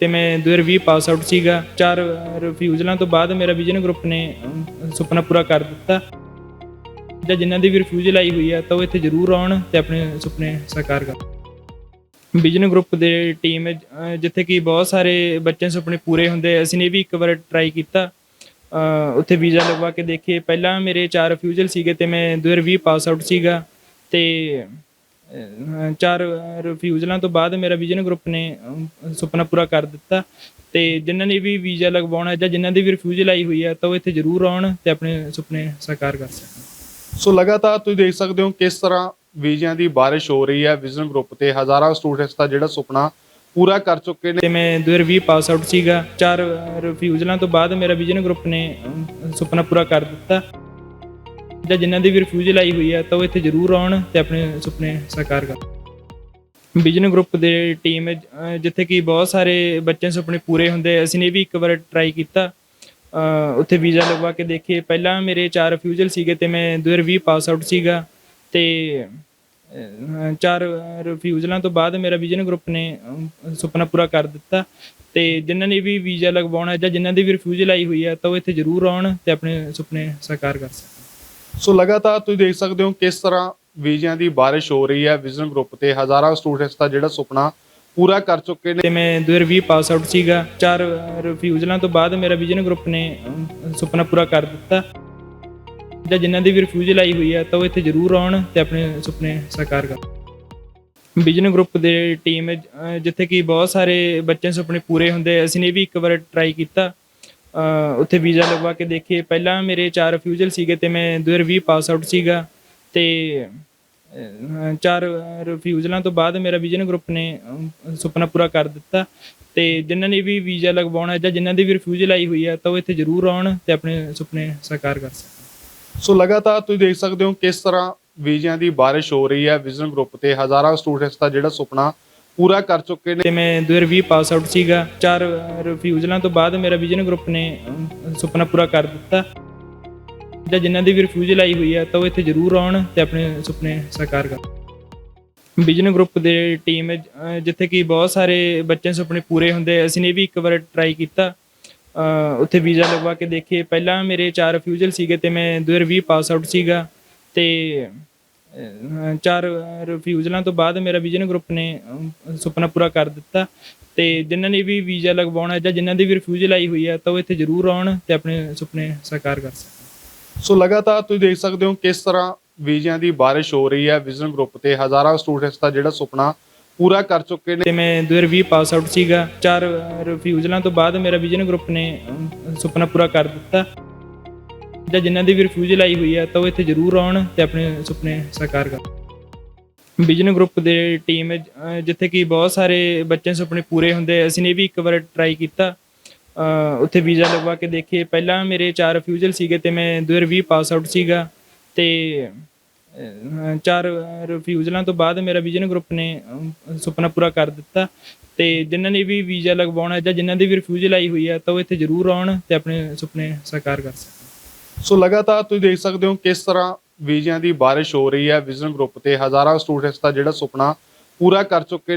ਤੇ ਮੈਂ 2020 pass out ਸੀਗਾ। ਚਾਰ ਰਿਫਿਊਜ਼ਲਾਂ ਤੋਂ ਬਾਅਦ ਮੇਰਾ ਵਿਜਨ ਗਰੁੱਪ ਨੇ ਸੁਪਨਾ ਪੂਰਾ ਕਰ ਦਿੱਤਾ। ਜਾਂ ਜਿਨ੍ਹਾਂ ਦੀ ਵੀ ਰਿਫਿਊਜ਼ਲ ਆਈ ਹੋਈ ਆ, ਤਾਂ ਉਹ ਇੱਥੇ ਜ਼ਰੂਰ ਆਉਣ ਤੇ ਆਪਣੇ ਸੁਪਨੇ ਸਾਕਾਰ ਕਰਨ। ਵਿਜਨ ਗਰੁੱਪ ਦੇ ਟੀਮ ਜਿੱਥੇ ਕਿ ਬਹੁਤ ਸਾਰੇ ਬੱਚੇ ਸੁਪਨੇ ਪੂਰੇ ਹੁੰਦੇ ਅਸੀਂ ਨੇ ਵੀ ਇੱਕ ਵਾਰ ਟਰਾਈ ਕੀਤਾ। ਉੱਥੇ ਵੀਜ਼ਾ ਲਗਵਾ ਕੇ ਦੇਖੇ। ਪਹਿਲਾਂ ਮੇਰੇ ਚਾਰ ਰਿਫਿਊਜ਼ਲ ਸੀਗੇ ਤੇ ਮੈਂ 2020 ਪਾਸ ਆਊਟ ਸੀਗਾ। ਤੇ ਅਹ, ਚਾਰ ਰਿਫਿਊਜ਼ਲਾਂ ਤੋਂ ਬਾਅਦ ਮੇਰਾ ਵਿਜਨ ਗਰੁੱਪ ਨੇ ਸੁਪਨਾ ਪੂਰਾ ਕਰ ਦਿੱਤਾ। ਤੇ ਜਿਨ੍ਹਾਂ ਨੇ ਵੀ ਵੀਜ਼ਾ ਲਗਵਾਉਣਾ ਜਾਂ ਜਿਨ੍ਹਾਂ ਦੀ ਵੀ ਰਿਫਿਊਜ਼ਲ ਆਈ ਹੋਈ ਆ ਤਾਂ ਉਹ ਇੱਥੇ ਜ਼ਰੂਰ ਆਉਣ ਤੇ ਆਪਣੇ ਸੁਪਨੇ ਸਾਕਾਰ ਕਰ ਸਕਣ। ਸੋ ਲਗਾਤਾਰ ਤੁਸੀਂ ਦੇਖ ਸਕਦੇ ਹੋ ਕਿਸ ਤਰ੍ਹਾਂ ਵੀਜ਼ਿਆਂ ਦੀ ਬਾਰਿਸ਼ ਹੋ ਰਹੀ ਹੈ ਵਿਜ਼ਨ ਗਰੁੱਪ ਤੇ। ਹਜ਼ਾਰਾਂ ਸਟੂਡੈਂਟਸ ਦਾ ਜਿਹੜਾ ਸੁਪਨਾ ਪੂਰਾ ਕਰ ਚੁੱਕੇ ਨੇ। ਤੇ ਮੈਂ 2020 ਪਾਸ ਆਊਟ ਸੀਗਾ। ਚਾਰ ਰਿਫਿਊਜ਼ਲਾਂ ਤੋਂ ਬਾਅਦ ਮੇਰਾ ਵਿਜਨ ਗਰੁੱਪ ਨੇ ਸੁਪਨਾ ਪੂਰਾ ਕਰ ਦਿੱਤਾ। ਜਾਂ ਜਿਨ੍ਹਾਂ ਦੀ ਵੀ ਰਿਫਿਊਜ਼ਲ ਆਈ ਹੋਈ ਹੈ ਤਾਂ ਉਹ ਇੱਥੇ ਜ਼ਰੂਰ ਆਉਣ ਤੇ ਆਪਣੇ ਸੁਪਨੇ ਸਾਕਾਰ ਕਰਨ। ਵਿਜਨ ਗਰੁੱਪ ਦੇ ਟੀਮ ਜਿੱਥੇ ਕਿ ਬਹੁਤ ਸਾਰੇ ਬੱਚੇ ਸੁਪਨੇ ਪੂਰੇ ਹੁੰਦੇ, ਅਸੀਂ ਨੇ ਵੀ ਇੱਕ ਵਾਰ ਟਰਾਈ ਕੀਤਾ। ਉੱਥੇ ਵੀਜ਼ਾ ਲਗਵਾ ਕੇ ਦੇਖੇ। ਪਹਿਲਾਂ ਮੇਰੇ ਚਾਰ ਰਿਫਿਊਜ਼ਲ ਸੀਗੇ ਤੇ ਮੈਂ 2020 ਪਾਸ ਆਊਟ ਸੀਗਾ ਤੇ ਚਾਰ ਰਿਫਿਊਜ਼ਲਾਂ ਤੋਂ ਬਾਅਦ ਮੇਰਾ ਵਿਜਨ ਗਰੁੱਪ ਨੇ ਸੁਪਨਾ ਪੂਰਾ ਕਰ ਦਿੱਤਾ। ਤੇ ਜਿਨ੍ਹਾਂ ਨੇ ਵੀ ਵੀਜ਼ਾ ਲਗਵਾਉਣਾ ਜਾਂ ਜਿਨ੍ਹਾਂ ਦੀ ਵੀ ਰਿਫਿਊਜ਼ਲ ਆਈ ਹੋਈ ਹੈ ਤਾਂ ਉਹ ਇੱਥੇ ਜ਼ਰੂਰ ਆਉਣ ਤੇ ਆਪਣੇ ਸੁਪਨੇ ਸਾਕਾਰ ਕਰ ਸਕਣ। ਸੋ ਲਗਾਤਾਰ ਤੁਸੀਂ ਦੇਖ ਸਕਦੇ ਹੋ ਕਿਸ ਤਰ੍ਹਾਂ ਵੀਜ਼ਿਆਂ ਦੀ ਬਾਰਿਸ਼ ਹੋ ਰਹੀ ਹੈ। ਵਿਜ਼ਨ ਗਰੁੱਪ ਤੇ ਹਜ਼ਾਰਾਂ ਸਟੂਡੈਂਟਸ ਦਾ ਜਿਹੜਾ ਸੁਪਨਾ ਪੂਰਾ ਕਰ ਚੁੱਕੇ ਨੇ। ਤੇ ਮੈਂ 2020 ਪਾਸ ਆਊਟ ਸੀਗਾ। ਚਾਰ ਰਿਫਿਊਜ਼ਲਾਂ ਤੋਂ ਬਾਅਦ ਮੇਰਾ ਵਿਜਨ ਗਰੁੱਪ ਨੇ ਸੁਪਨਾ ਪੂਰਾ ਕਰ ਦਿੱਤਾ। ਜਾਂ ਜਿਨ੍ਹਾਂ ਦੀ ਵੀ ਰਿਫਿਊਜ਼ਲ ਆਈ ਹੋਈ ਹੈ, ਤਾਂ ਉਹ ਇੱਥੇ ਜ਼ਰੂਰ ਆਉਣ ਤੇ ਆਪਣੇ ਸੁਪਨੇ ਸਾਕਾਰ ਕਰਨ। ਵਿਜਨ ਗਰੁੱਪ ਦੇ ਟੀਮ ਜਿੱਥੇ ਕਿ ਬਹੁਤ ਸਾਰੇ ਬੱਚੇ ਸੁਪਨੇ ਪੂਰੇ ਹੁੰਦੇ ਅਸੀਂ ਨੇ ਵੀ ਇੱਕ ਵਾਰ ਟਰਾਈ ਕੀਤਾ। ਉੱਥੇ ਵੀਜ਼ਾ ਲਗਵਾ ਕੇ ਦੇਖੇ। ਪਹਿਲਾਂ ਮੇਰੇ ਚਾਰ ਰਿਫਿਊਜ਼ਲ ਸੀਗੇ ਤੇ ਮੈਂ 2020 ਪਾਸ ਆਊਟ ਸੀਗਾ। ਤੇ ਚਾਰ ਰਿਫਿਊਜ਼ਲਾਂ ਤੋਂ ਬਾਅਦ ਮੇਰਾ ਵਿਜਨ ਗਰੁੱਪ ਨੇ ਸੁਪਨਾ ਪੂਰਾ ਕਰ ਦਿੱਤਾ। ਤੇ ਜਿਨ੍ਹਾਂ ਨੇ ਵੀ ਵੀਜ਼ਾ ਲਗਵਾਉਣਾ ਜਾਂ ਜਿਨ੍ਹਾਂ ਦੀ ਵੀ ਰਿਫਿਊਜ਼ਲ ਆਈ ਹੋਈ ਹੈ ਤਾਂ ਉਹ ਇੱਥੇ ਜ਼ਰੂਰ ਆਉਣ ਤੇ ਆਪਣੇ ਸੁਪਨੇ ਸਾਕਾਰ ਕਰ ਸਕਣ। ਸੋ ਲਗਾਤਾਰ ਤੁਸੀਂ ਦੇਖ ਸਕਦੇ ਹੋ ਕਿਸ ਤਰ੍ਹਾਂ ਵੀਜ਼ਿਆਂ ਦੀ ਬਾਰਿਸ਼ ਹੋ ਰਹੀ ਹੈ। ਵਿਜ਼ਨ ਗਰੁੱਪ ਤੇ ਹਜ਼ਾਰਾਂ ਸਟੂਡੈਂਟਸ ਦਾ ਜਿਹੜਾ ਸੁਪਨਾ ਪੂਰਾ ਕਰ ਚੁੱਕੇ ਨੇ। ਤੇ ਮੈਂ 2020 ਪਾਸ ਆਊਟ ਸੀਗਾ, ਚਾਰ ਰਿਫਿਊਜ਼ਲਾਂ ਤੋਂ ਬਾਅਦ ਮੇਰਾ ਵਿਜਨ ਗਰੁੱਪ ਨੇ ਸੁਪਨਾ ਪੂਰਾ ਕਰ ਦਿੱਤਾ। ਜਾਂ ਜਿਨ੍ਹਾਂ ਦੀ ਵੀ ਰਿਫਿਊਜ਼ਲ ਆਈ ਹੋਈ ਆ, ਤਾਂ ਉਹ ਇੱਥੇ ਜ਼ਰੂਰ ਆਉਣ ਤੇ ਆਪਣੇ ਸੁਪਨੇ ਸਾਕਾਰ ਕਰਨ। ਵਿਜਨ ਗਰੁੱਪ ਦੇ ਟੀਮ ਜਿੱਥੇ ਕਿ ਬਹੁਤ ਸਾਰੇ ਬੱਚੇ ਸੁਪਨੇ ਪੂਰੇ ਹੁੰਦੇ, ਅਸੀਂ ਨੇ ਵੀ ਇੱਕ ਵਾਰ ਟਰਾਈ ਕੀਤਾ। ਉੱਥੇ ਵੀਜ਼ਾ ਲਗਵਾ ਕੇ ਦੇਖੇ। ਪਹਿਲਾਂ ਮੇਰੇ ਚਾਰ ਰਿਫਿਊਜ਼ਲ ਸੀਗੇ ਤੇ ਮੈਂ 2020 ਪਾਸ ਆਊਟ ਸੀਗਾ। ਤੇ ਅਹ, ਚਾਰ ਰਿਫਿਊਜ਼ਲਾਂ ਤੋਂ ਬਾਅਦ ਮੇਰਾ ਵਿਜਨ ਗਰੁੱਪ ਨੇ ਅਮ, ਸੁਪਨਾ ਪੂਰਾ ਕਰ ਦਿੱਤਾ ਤੇ ਜਿਨ੍ਹਾਂ ਨੇ ਵੀ ਵੀਜ਼ਾ ਲਗਵਾਉਣਾ ਜਾਂ ਜਿਨ੍ਹਾਂ ਦੀ ਵੀ ਰਿਫਿਊਜ਼ਲ ਆਈ ਹੋਈ ਆ ਤਾਂ ਉਹ ਇੱਥੇ ਜ਼ਰੂਰ ਆਉਣ ਤੇ ਆਪਣੇ ਸੁਪਨੇ ਸਾਕਾਰ ਕਰ ਸਕਣ। ਸੋ ਲਗਾਤਾਰ ਤੁਸੀਂ ਦੇਖ ਸਕਦੇ ਹੋ ਕਿਸ ਤਰ੍ਹਾਂ ਵੀਜ਼ਿਆਂ ਦੀ ਬਾਰਿਸ਼ ਹੋ ਰਹੀ ਹੈ ਵਿਜ਼ਨ ਗਰੁੱਪ ਤੇ। ਹਜ਼ਾਰਾਂ ਸਟੂਡੈਂਟਸ ਦਾ ਜਿਹੜਾ ਸੁਪਨਾ ਪੂਰਾ ਕਰ ਚੁੱਕੇ ਨੇ। ਤੇ ਮੈਂ 2020 ਪਾਸ ਆਊਟ ਸੀਗਾ। ਚਾਰ ਰਿਫਿਊਜ਼ਲਾਂ ਤੋਂ ਬਾਅਦ ਮੇਰਾ ਵਿਜਨ ਗਰੁੱਪ ਨੇ ਅਮ, ਸੁਪਨਾ ਪੂਰਾ ਕਰ ਦਿੱਤਾ। ਜਾਂ ਜਿਨ੍ਹਾਂ ਦੀ ਵੀ ਰਿਫਿਊਜ਼ਲ ਆਈ ਹੋਈ ਹੈ, ਤਾਂ ਉਹ ਇੱਥੇ ਜ਼ਰੂਰ ਆਉਣ ਤੇ ਆਪਣੇ ਸੁਪਨੇ ਸਾਕਾਰ ਕਰਨ। ਵਿਜਨ ਗਰੁੱਪ ਦੇ ਟੀਮ ਜਿੱਥੇ ਕਿ ਬਹੁਤ ਸਾਰੇ ਬੱਚੇ ਸੁਪਨੇ ਪੂਰੇ ਹੁੰਦੇ, ਅਸੀਂ ਨੇ ਵੀ ਇੱਕ ਵਾਰ ਟਰਾਈ ਕੀਤਾ। ਉੱਥੇ ਵੀਜ਼ਾ ਲਗਵਾ ਕੇ ਦੇਖੇ। ਪਹਿਲਾਂ ਮੇਰੇ ਚਾਰ ਰਿਫਿਊਜ਼ਲ ਸੀਗੇ ਤੇ ਮੈਂ 2020 ਪਾਸ ਆਊਟ ਸੀਗਾ। ਤੇ ਚਾਰ ਰਿਫਿਊਜ਼ਲਾਂ ਤੋਂ ਬਾਅਦ ਮੇਰਾ ਵਿਜਨ ਗਰੁੱਪ ਨੇ ਸੁਪਨਾ ਪੂਰਾ ਕਰ ਦਿੱਤਾ। ਤੇ ਜਿਨ੍ਹਾਂ ਨੇ ਵੀ ਵੀਜ਼ਾ ਲਗਵਾਉਣਾ ਜਾਂ ਜਿਨ੍ਹਾਂ ਦੀ ਵੀ ਰਿਫਿਊਜ਼ਲ ਆਈ ਹੋਈ ਹੈ, ਤਾਂ ਉਹ ਇੱਥੇ ਜ਼ਰੂਰ ਆਉਣ ਤੇ ਆਪਣੇ ਸੁਪਨੇ ਸਾਕਾਰ ਕਰ ਸਕਣ। ਸੋ ਲਗਾਤਾਰ ਤੁਸੀਂ ਦੇਖ ਸਕਦੇ ਹੋ ਕਿਸ ਤਰ੍ਹਾਂ ਵੀਜ਼ਿਆਂ ਦੀ ਬਾਰਿਸ਼ ਹੋ ਰਹੀ ਹੈ। ਵਿਜ਼ਨ ਗਰੁੱਪ ਤੇ ਹਜ਼ਾਰਾਂ ਸਟੂਡੈਂਟਸ ਦਾ ਜਿਹੜਾ ਸੁਪਨਾ ਪੂਰਾ ਕਰ ਚੁੱਕੇ ਨੇ।